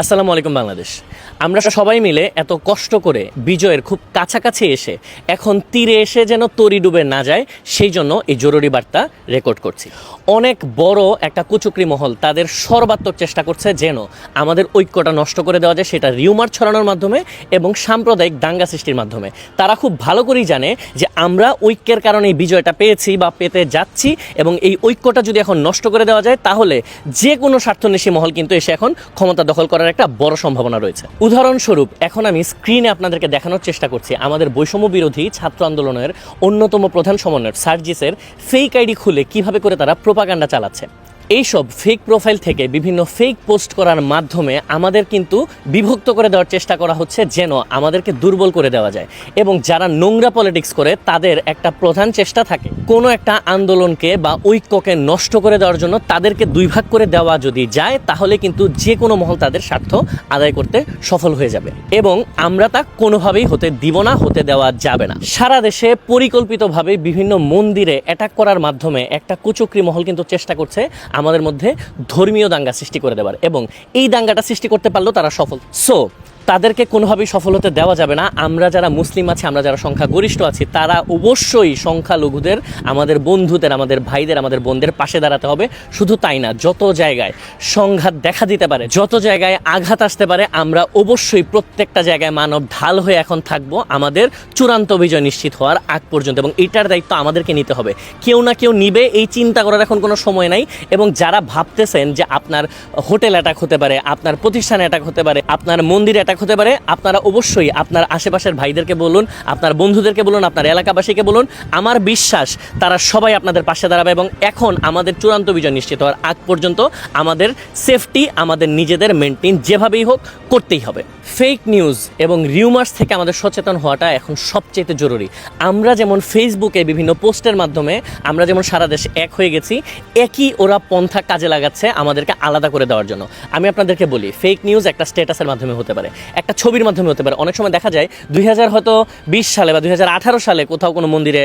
আসসালামু আলাইকুম বাংলাদেশ। আমরা সবাই মিলে এত কষ্ট করে বিজয়ের খুব কাছাকাছি এসে, এখন তীরে এসে যেন তরি ডুবে না যায়, সেই জন্য এই জরুরি বার্তা রেকর্ড করছি। অনেক বড় একটা কুচুকরি মহল তাদের সর্বাত্মক চেষ্টা করছে যেন আমাদের ঐক্যটা নষ্ট করে দেওয়া যায়, সেটা রিউমার ছড়ানোর মাধ্যমে এবং সাম্প্রদায়িক দাঙ্গা সৃষ্টির মাধ্যমে। তারা খুব ভালো করেই জানে যে আমরা ঐক্যের কারণে এই বিজয়টা পেয়েছি বা পেতে যাচ্ছি এবং এই ঐক্যটা যদি এখন নষ্ট করে দেওয়া যায়, তাহলে যে কোনো স্বার্থন্বেষী মহল কিন্তু এসে এখন ক্ষমতা দখল করার একটা বড় সম্ভাবনা রয়েছে। উদাহরণস্বরূপ, এখন আমি স্ক্রিনে আপনাদেরকে দেখানোর চেষ্টা করছি। আমাদের বৈষম্য বিরোধী ছাত্র আন্দোলনের অন্যতম প্রধান সমন্বয়ক সার্জিসের ফেক আইডি খুলে কীভাবে করে তারা প্রোপাগান্ডা চালাচ্ছে। এইসব ফেক প্রোফাইল থেকে বিভিন্ন ফেক পোস্ট করার মাধ্যমে আমাদের কিন্তু বিভক্ত করে দেওয়ার চেষ্টা করা হচ্ছে যেন আমাদেরকে দুর্বল করে দেওয়া যায়। এবং যারা নোংরা পলিটিক্স করে, তাদের একটা প্রধান চেষ্টা থাকে কোনো একটা আন্দোলনকে বা ঐক্যকে নষ্ট করে দেওয়ার জন্য তাদেরকে দুই ভাগ করে দেওয়া যদি যায়, তাহলে কিন্তু যে কোনো মহল তাদের স্বার্থ আদায় করতে সফল হয়ে যাবে। এবং আমরা তা কোনোভাবেই হতে দিব না, হতে দেওয়া যাবে না। সারা দেশে পরিকল্পিতভাবে বিভিন্ন মন্দিরে অ্যাটাক করার মাধ্যমে একটা কুচক্রি মহল কিন্তু চেষ্টা করছে আমাদের মধ্যে ধর্মীয় দাঙ্গা সৃষ্টি করে দেবার এবং এই দাঙ্গাটা সৃষ্টি করতে পারলেও তারা সফল। সো তাদেরকে কোনোভাবেই সফল হতে দেওয়া যাবে না। আমরা যারা মুসলিম আছি, আমরা যারা সংখ্যা গরিষ্ঠ আছি, তারা অবশ্যই সংখ্যালঘুদের, আমাদের বন্ধুদের, আমাদের ভাইদের, আমাদের বোনদের পাশে দাঁড়াতে হবে। শুধু তাই না, যত জায়গায় সংঘাত দেখা দিতে পারে, যত জায়গায় আঘাত আসতে পারে, আমরা অবশ্যই প্রত্যেকটা জায়গায় মানব ঢাল হয়ে এখন থাকব। আমাদের চূড়ান্ত বিজয় নিশ্চিত হওয়ার আগ পর্যন্ত এবং এটার দায়িত্ব আমাদেরকে নিতে হবে। কেউ না কেউ নিবে, এই চিন্তা করার এখন কোনো সময় নাই এবং যারা ভাবতেছেন যে আপনার হোটেল অ্যাটাক হতে পারে, আপনার প্রতিষ্ঠান অ্যাটাক হতে পারে, আপনার মন্দির অ্যাটাক হতে পারে। আপনারা অবশ্যই আপনার আশেপাশের ভাইদেরকে বলুন, আপনার বন্ধুদেরকে বলুন, আপনার এলাকাবাসীকে বলুন। আমার বিশ্বাস তারা সবাই আপনাদের পাশে দাঁড়াবে এবং এখন আমাদের চূড়ান্ত বিজয় নিশ্চিত হওয়ার আগ পর্যন্ত আমাদের সেফটি আমাদের নিজেদের মেনটেন যেভাবেই হোক করতেই হবে। ফেক নিউজ এবং রিউমার্স থেকে আমাদের সচেতন হওয়াটা এখন সবচেয়ে জরুরি। আমরা যেমন ফেসবুকে বিভিন্ন পোস্টের মাধ্যমে আমরা যেমন সারা দেশে এক হয়ে গেছি, একই ওরা পন্থা কাজে লাগাচ্ছে আমাদেরকে আলাদা করে দেওয়ার জন্য। আমি আপনাদেরকে বলি ফেক নিউজ একটা স্ট্যাটাসের মাধ্যমে হতে পারে। একটা ছবির মাধ্যমে হতে পারে। অনেক সময় দেখা যায় দুই হাজার হয়তো বিশ সালে বা দুই হাজার আঠারো সালে কোথাও কোনো মন্দিরে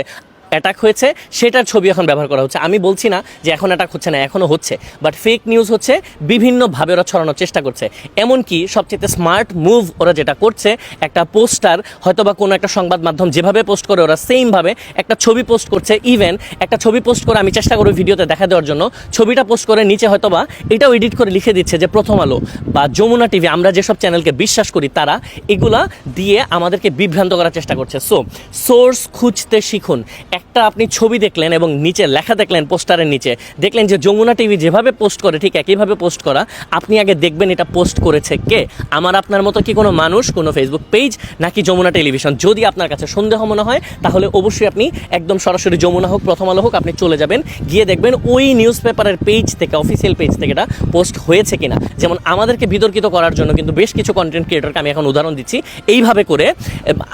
অ্যাটাক হয়েছে, সেটার ছবি এখন ব্যবহার করা হচ্ছে। আমি বলছি না যে এখন অ্যাটাক হচ্ছে না এখনও হচ্ছে। বাট ফেক নিউজ হচ্ছে, বিভিন্নভাবে ওরা ছড়ানোর চেষ্টা করছে। এমনকি সবচেয়ে স্মার্ট মুভ ওরা যেটা করছে, একটা পোস্টার হয়তো বা কোনো একটা সংবাদ মাধ্যম যেভাবে পোস্ট করে, ওরা সেমভাবে একটা ছবি পোস্ট করছে ইভেন একটা ছবি পোস্ট করে আমি চেষ্টা করি ভিডিওতে দেখা দেওয়ার জন্য, ছবিটা পোস্ট করে নিচে হয়তো বা এটাও এডিট করে লিখে দিচ্ছে যে প্রথম আলো বা যমুনা টিভি আমরা যেসব চ্যানেলকে বিশ্বাস করি, তারা এগুলা দিয়ে আমাদেরকে বিভ্রান্ত করার চেষ্টা করছে। সো সোর্স খুঁজতে শিখুন। একটা আপনি ছবি দেখলেন এবং নিচে লেখা দেখলেন, পোস্টারের নিচে। দেখলেন যে যমুনা টিভি যেভাবে পোস্ট করে, ঠিক একইভাবে পোস্ট করা। আপনি আগে দেখবেন এটা পোস্ট করেছে কে? আমার আপনার মতো কি কোনো মানুষ, কোনো ফেসবুক পেজ নাকি যমুনা টেলিভিশন? যদি আপনার কাছে সন্দেহ মনে হয়, তাহলে অবশ্যই আপনি একদম সরাসরি যমুনা হোক, প্রথম আলো হোক, আপনি চলে যাবেন। গিয়ে দেখবেন ওই নিউজ পেপারের পেজ থেকে অফিসিয়াল পেজ থেকে এটা পোস্ট হয়েছে কিনা। যেমন আমাদেরকে বিতর্কিত করার জন্য কিন্তু বেশ কিছু কন্টেন্ট ক্রিয়েটরকে আমি এখন উদাহরণ দিচ্ছি। এইভাবে করে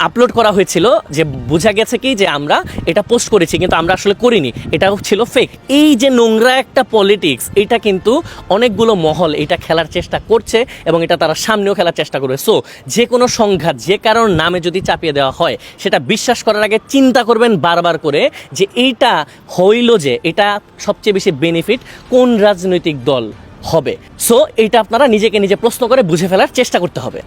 আপলোড করা হয়েছিল যে বোঝা গেছে কি? যে আমরা এটা পোস্ট করেছি, কিন্তু আমরা আসলে করিনি। এটা ছিল ফেক এই যে নোংরা একটা পলিটিক্স এটা কিন্তু অনেকগুলো মহল এটা খেলার চেষ্টা করছে এবং এটা তারা সামনেও খেলার চেষ্টা করবে। সো যে কোনো সংঘাত, যে কারোর নামে যদি চাপিয়ে দেওয়া হয়, সেটা বিশ্বাস করার আগে চিন্তা করবেন বারবার করে যে এইটা হইল যে, এটা সবচেয়ে বেশি বেনিফিট কোন রাজনৈতিক দল? হবে। সো এইটা আপনারা নিজেকে নিজে প্রশ্ন করে বুঝে ফেলার চেষ্টা করতে হবে।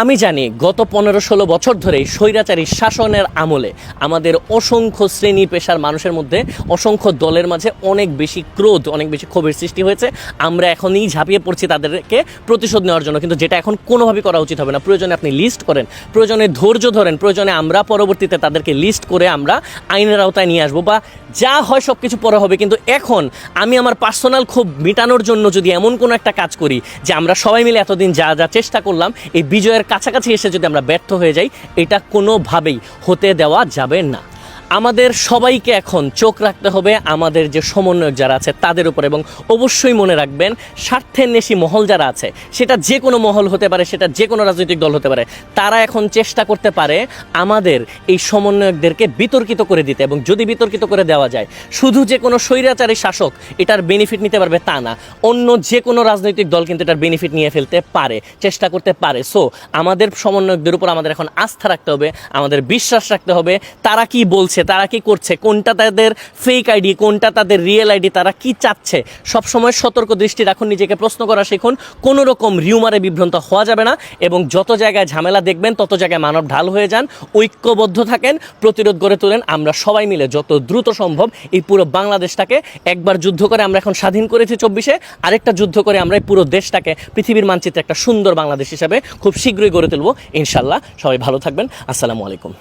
আমি জানি গত পনেরো ষোলো বছর ধরে স্বৈরাচারী শাসনের আমলে আমাদের অসংখ্য শ্রেণি পেশার মানুষের মধ্যে অসংখ্য দলের মাঝে অনেক বেশি ক্রোধ, অনেক বেশি ক্ষোভের সৃষ্টি হয়েছে। আমরা এখনই ঝাঁপিয়ে পড়ছি তাদেরকে প্রতিশোধ নেওয়ার জন্য, কিন্তু যেটা এখন কোনোভাবেই করা উচিত হবে না। প্রয়োজনে আপনি লিস্ট করেন, প্রয়োজনে ধৈর্য ধরেন, প্রয়োজনে আমরা পরবর্তীতে তাদেরকে লিস্ট করে আমরা আইনের আওতায় নিয়ে আসব বা যা হয় সব কিছু পরে হবে। কিন্তু এখন আমি আমার পার্সোনাল ক্ষোভ মেটানোর জন্য যদি এমন কোনো একটা কাজ করি যে আমরা সবাই মিলে এতদিন যা যা চেষ্টা করলাম, এই বিজয়ের কাছাকাছি এসে যদি আমরা ব্যর্থ হয়ে যাই, এটা কোনোভাবেই হতে দেওয়া যাবে না। আমাদের সবাইকে এখন চোখ রাখতে হবে আমাদের যে সমন্বয়ক যারা আছে তাদের উপর এবং অবশ্যই মনে রাখবেন, স্বার্থের নেশি মহল যারা আছে, সেটা যে কোনো মহল হতে পারে, সেটা যে কোনো রাজনৈতিক দল হতে পারে, তারা এখন চেষ্টা করতে পারে আমাদের এই সমন্বয়কদেরকে বিতর্কিত করে দিতে এবং যদি বিতর্কিত করে দেওয়া যায়, শুধু যে কোনো স্বৈরাচারী শাসক এটার বেনিফিট নিতে পারবে তা না, অন্য যে কোনো রাজনৈতিক দল কিন্তু এটার বেনিফিট নিয়ে ফেলতে পারে, চেষ্টা করতে পারে। সো আমাদের সমন্বয়কদের উপর আমাদের এখন আস্থা রাখতে হবে, আমাদের বিশ্বাস রাখতে হবে, তারা কি বলছে দিচ্ছে তারা কি করছে? কোনটা তাদের ফেক আইডি কোনটা তাদের রিয়েল আইডি তারা কি চাচ্ছে? সবসময় সতর্ক দৃষ্টি রাখুন, নিজেকে প্রশ্ন করা শিখুন। কোনো রকম রিউমারে বিভ্রান্ত হওয়া যাবে না এবং যত জায়গায় ঝামেলা দেখবেন, তত জায়গায় মানব ঢাল হয়ে যান, ঐক্যবদ্ধ থাকেন, প্রতিরোধ গড়ে তোলেন। আমরা সবাই মিলে যত দ্রুত সম্ভব এই পুরো বাংলাদেশটাকে একবার যুদ্ধ করে আমরা এখন স্বাধীন করেছি চব্বিশে। আরেকটা যুদ্ধ করে আমরা এই পুরো দেশটাকে পৃথিবীর মানচিত্রে একটা সুন্দর বাংলাদেশ হিসাবে খুব শীঘ্রই গড়ে তুলব। ইনশাল্লাহ সবাই ভালো থাকবেন। আসসালামু আলাইকুম।